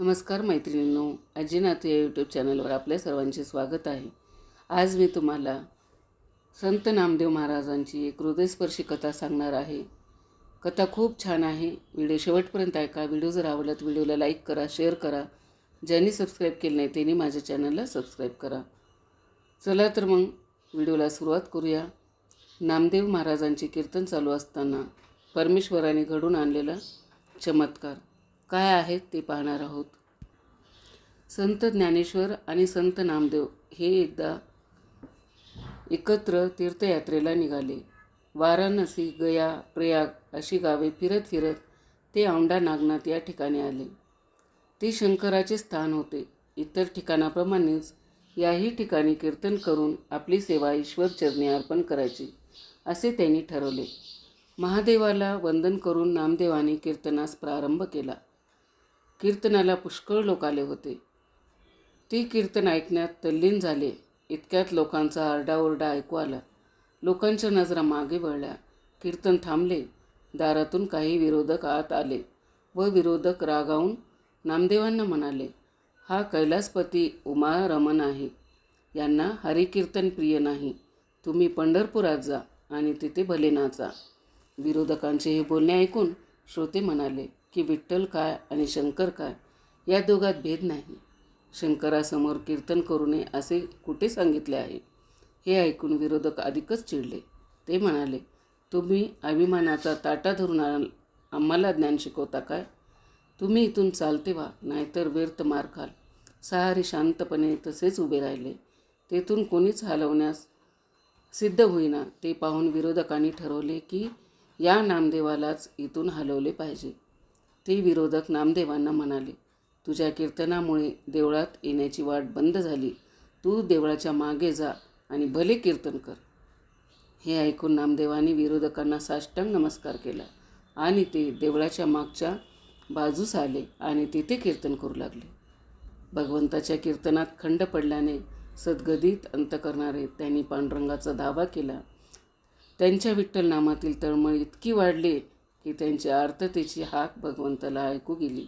नमस्कार मैत्रिणींनो अजिनाथू या यूट्यूब चॅनलवर आपल्या सर्वांचे स्वागत आहे. आज मी तुम्हाला संत नामदेव महाराजांची एक हृदयस्पर्शी कथा सांगणार आहे. कथा खूप छान आहे. व्हिडिओ शेवटपर्यंत ऐका. व्हिडिओ जर आवडला तर व्हिडिओला लाईक करा शेअर करा. ज्यांनी सबस्क्राईब केलं नाही त्यांनी माझ्या चॅनलला सबस्क्राईब करा. चला तर मग व्हिडिओला सुरुवात करूया. नामदेव महाराजांचे कीर्तन चालू असताना परमेश्वराने घडून आणलेला चमत्कार. काय आहेत ते पाहणार आहोत. संत ज्ञानेश्वर आणि संत नामदेव हे एकदा एकत्र तीर्थयात्रेला निघाले. वाराणसी गया प्रयाग अशी गावे फिरत फिरत ते औंढा नागनाथ या ठिकाणी आले. ते शंकराचे स्थान होते. इतर ठिकाणाप्रमाणेच याही ठिकाणी कीर्तन करून आपली सेवा ईश्वरचरणी अर्पण करायची असे त्यांनी ठरवले. महादेवाला वंदन करून नामदेवाने कीर्तनास प्रारंभ केला. कीर्तनाला पुष्कळ लोक आले होते. ते कीर्तन ऐकण्यात तल्लीन झाले. इतक्यात लोकांचा आरडाओरडा ऐकू आला. लोकांच्या नजरा मागे वळल्या. कीर्तन थांबले. दारातून काही विरोधक आत आले व विरोधक रागावून नामदेवांना म्हणाले हा कैलासपती उमा रमन आहे. यांना हरिकीर्तन प्रिय नाही. तुम्ही पंढरपुरात जा आणि तिथे भले नाचा विरोधकांचे हे बोलणे ऐकून श्रोते म्हणाले की विठ्ठल काय आणि शंकर काय या दोघात भेद नाही. शंकरासमोर कीर्तन करू नये असे कुठे सांगितले आहे? हे ऐकून विरोधक अधिकच चिडले. ते म्हणाले तुम्ही अभिमानाचा ताटा धरून आम्हाला ज्ञान शिकवता काय? तुम्ही इथून चालते व्हा नाहीतर व्यर्थ मार खाल. सारे शांतपणे तसेच उभे राहिले. तेथून कोणीच हलवण्यास सिद्ध होईना ते पाहून विरोधकांनी ठरवले की या नामदेवालाच इथून हलवले पाहिजे. ते विरोधक नामदेवांना म्हणाले तुझ्या कीर्तनामुळे देवळात येण्याची वाट बंद झाली. तू देवळाच्या मागे जा आणि भले कीर्तन कर. हे ऐकून नामदेवांनी विरोधकांना साष्टांग नमस्कार केला आणि ते देवळाच्या मागच्या बाजूस आले आणि तिथे कीर्तन करू लागले. भगवंताच्या कीर्तनात खंड पडल्याने सद्गदित अंत करणारे त्यांनी पांडुरंगाचा दावा केला. त्यांच्या विठ्ठल नामातील तळमळ इतकी वाढली की त्यांच्या आर्ततेची हाक भगवंताला ऐकू गेली.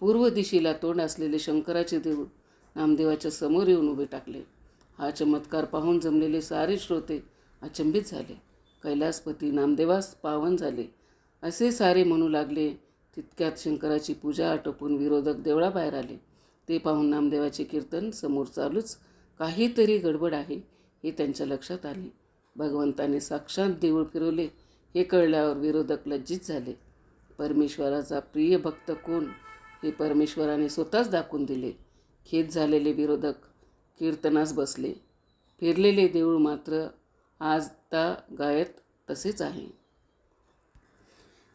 पूर्व दिशेला तोंड असलेले शंकराचे देव नामदेवाच्या समोर येऊन उभे टाकले. हा चमत्कार पाहून जमलेले सारे श्रोते अचंबित झाले. कैलासपती नामदेवास पावन झाले. असे सारे म्हणू लागले तितक्यात शंकराची पूजा आटोपून विरोधक देवळाबाहेर आले. ते पाहून नामदेवाचे कीर्तन समोर चालूच काहीतरी गडबड आहे हे त्यांच्या लक्षात आले. भगवंताने साक्षात देऊळ फिरवले. हे कळल्यावर विरोधक लज्जित झाले. परमेश्वराचा प्रिय भक्त कोण? हे परमेश्वराने स्वतःच दाखवून दिले. खेद झालेले विरोधक कीर्तनास बसले. फिरलेले देऊळ मात्र आजता गायत तसेच आहे.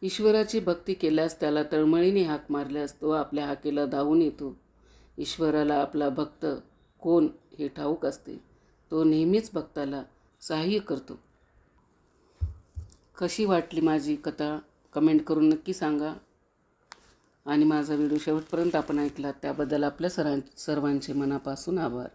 ईश्वराची भक्ती केल्यास त्याला तळमळीने हाक मारल्यास तो आपल्या हाकेला धावून येतो. ईश्वराला आपला भक्त कोण हे ठाऊक असते. तो नेहमीच भक्ताला सहाय्य करतो. कशी वाटली माझी कथा? कमेंट करून नक्की सांगा. आणि माझा व्हिडिओ शेवटपर्यंत आपण ऐकला त्याबद्दल आपल्या सरां सर्वांचे मनापासून आभार.